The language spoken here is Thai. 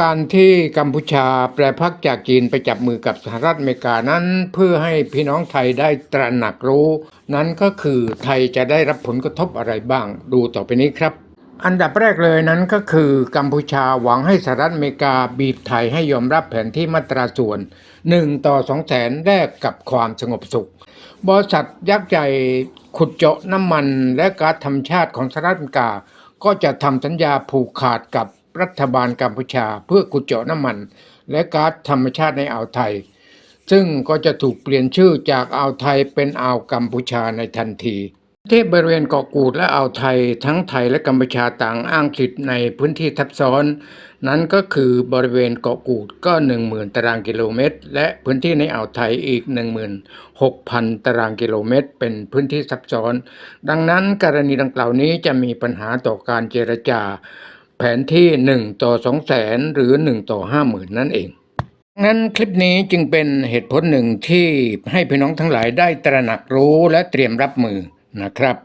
การที่กัมพูชาแปรพักจากจีนไปจับมือกับสหรัฐอเมริกานั้น เพื่อให้พี่น้องไทยได้ตระหนักรู้ นั้นก็คือไทยจะได้รับผลกระทบอะไรบ้าง ดูต่อไปนี้ครับ อันดับแรกเลยนั้นก็คือ กัมพูชาหวังให้สหรัฐอเมริกาบีบไทยให้ยอมรับแผนที่มาตราส่วน 1 ต่อ2แสนแลกกับความสงบสุข บริษัทยักษ์ใหญ่ขุดเจาะน้ำมันและก๊าซธรรมชาติของสหรัฐอเมริกา ก็จะทำสัญญาผูกขาดกับ รัฐบาลกัมพูชาเพื่อขุดเจาะน้ำมัน และก๊าซธรรมชาติในอ่าวไทย ซึ่งก็จะถูกเปลี่ยนชื่อจากอ่าวไทยเป็นอ่าวกัมพูชาในทันทีที่บริเวณเกาะกูดและอ่าวไทยทั้งไทยและกัมพูชาต่างอ้างสิทธิ์ในพื้นที่ทับซ้อน นั้นก็คือบริเวณเกาะกูดก็ 10,000 ตารางกิโลเมตร และพื้นที่ในอ่าวไทยอีก 16,000 ตารางกิโลเมตร เป็นพื้นที่ซับซ้อน ดังนั้นกรณีดังกล่าวนี้จะมีปัญหาต่อการเจรจา ผนที่ 1 ต่อ2แสนหรือ 1 ต่อ 50,000 นั่นเองงั้นคลิปนี้จึงเป็นเหตุผลหนึ่งที่ให้พี่น้องทั้งหลายได้ตระหนักรู้และเตรียมรับมือนะครับ